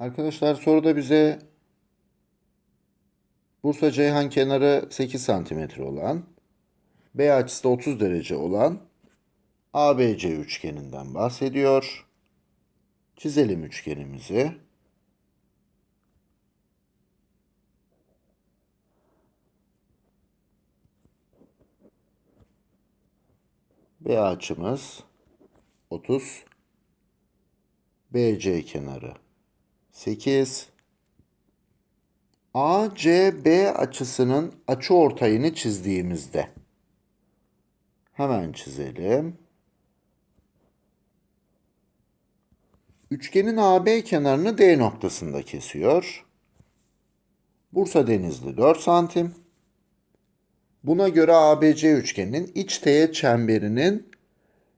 Arkadaşlar soruda bize Bursa Ceyhan kenarı 8 santimetre olan, B açısı da 30 derece olan ABC üçgeninden bahsediyor. Çizelim üçgenimizi. B açımız 30. BC kenarı 8. ACB açısının açı ortayını çizdiğimizde hemen çizelim. Üçgenin AB kenarını D noktasında kesiyor. Bursa Denizli 4 santim. Buna göre ABC üçgeninin iç teğet çemberinin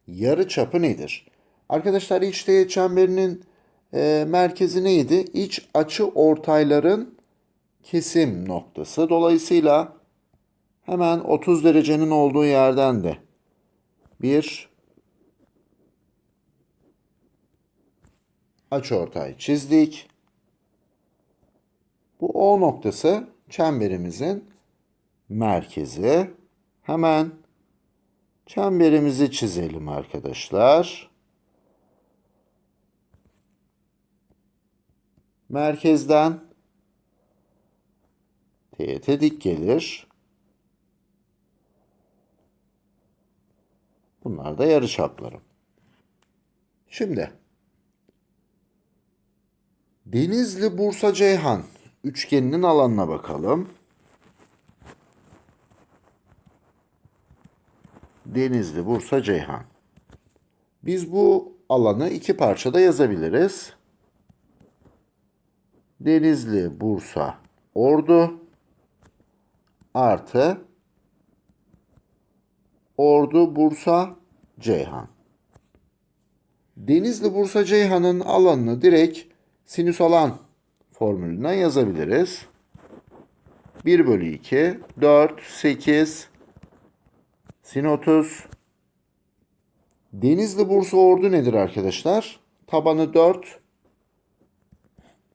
yarı çapı nedir? Arkadaşlar iç teğet çemberinin e, merkezi neydi? İç açı ortayların kesim noktası. Dolayısıyla hemen 30 derecenin olduğu yerden de bir açıortay çizdik. Bu O noktası çemberimizin merkezi. Hemen çemberimizi çizelim arkadaşlar. Merkezden teğete dik gelir. Bunlar da yarıçaplarım. Şimdi Denizli Bursa Ceyhan üçgeninin alanına bakalım. Denizli Bursa Ceyhan. Biz bu alanı iki parçada yazabiliriz. Denizli Bursa Ordu artı Ordu Bursa Ceyhan. Denizli Bursa Ceyhan'ın alanını direkt sinüs alan formülünden yazabiliriz. 1 bölü 2, 4, 8, sin 30. Denizli Bursa Ordu nedir arkadaşlar? Tabanı 4,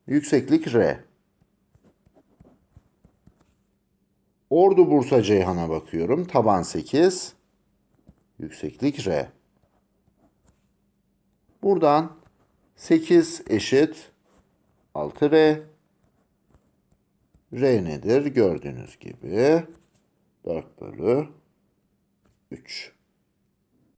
yükseklik R. Ordu Bursa Ceyhan'a bakıyorum. Taban 8, yükseklik R. Buradan 8 eşit 6R. R nedir? Gördüğünüz gibi 4 bölü 3.